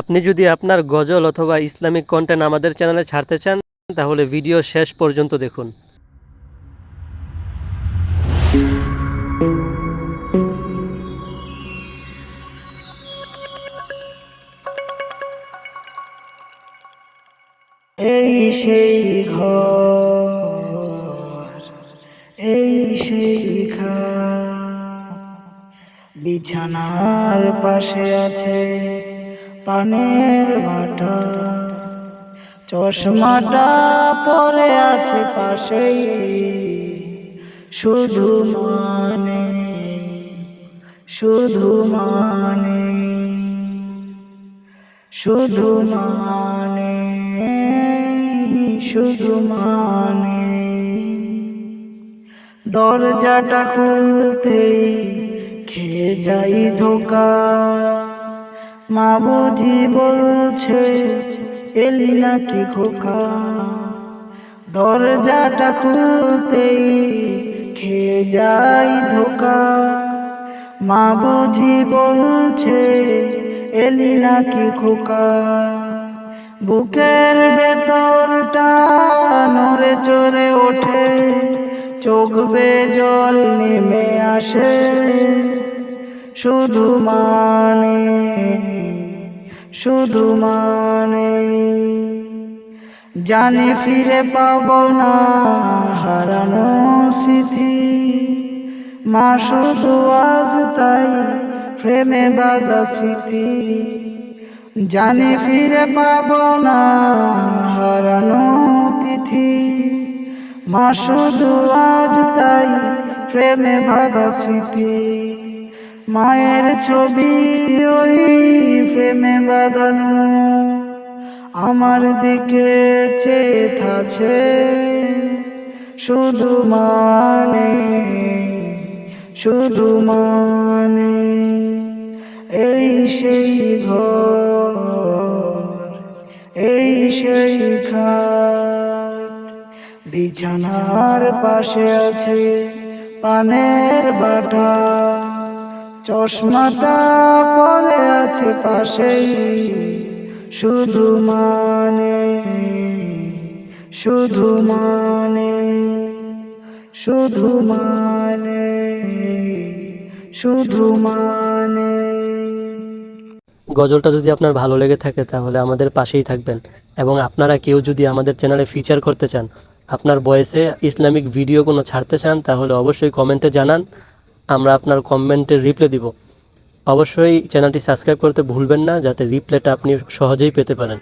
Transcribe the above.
আপনি যদি আপনার গজল অথবা ইসলামিক কন্টেন্ট আমাদের চ্যানেলে ছাড়তে চান, তাহলে ভিডিও শেষ পর্যন্ত দেখুন। এই সেই ঘর, এই সেই ঘর বিছানার পাশে আছে পানের বাটা। চশমাটা পরে আছে পাশেই। শুধু মানে শুধু মানে শুধু মানে শুধু মানে। দরজাটা খুলতেই খেয়ে যাই ধোকা। মা বুঝি বলছে, এলি নাকি খোকা? দরজাটা খুলতেই খেয়ে যাই ধোকা। মা বুঝি বলছে, এলি নাকি খোকা? বুকের ভেতরটা নড়ে চড়ে ওঠে, চোখ বে জল নেমে আসে। শুধু মানে শুধু মানে জানি ফিরে পাবো না, হারানো স্মৃতি। মা শুধু আজ তাই প্রেমে বাধা স্মৃতি। জানি ফিরে পাব না, হারানো তিথি। মা শুধু আজ তাই প্রেমে বাধা স্মৃতি। মায়ের ছবি ওই প্রেমে বাঁধানো আমার দিকে চেয়ে থাছে শুধু মানে শুধু মানে এই সেই ঘর, এই সেই খাট। বিছানার পাশে আছে পানের বাটা, চশমাটা আছে পাশেই শুধু মানে শুধু মানে শুধু মানে শুধু মানে। গজলটা যদি আপনার ভালো লেগে থাকে তাহলে আমাদের পাশেই থাকবেন এবং আপনারা কেউ যদি আমাদের চ্যানেলে ফিচার করতে চান, আপনার বয়সে ইসলামিক ভিডিও কোনো ছাড়তে চান, তাহলে অবশ্যই কমেন্টে জানান, আমরা আপনার কমেন্টের রিপ্লাই দিব। অবশ্যই চ্যানেলটি সাবস্ক্রাইব করতে ভুলবেন না যাতে রিপ্লেটা আপনি সহজেই পেতে পারেন।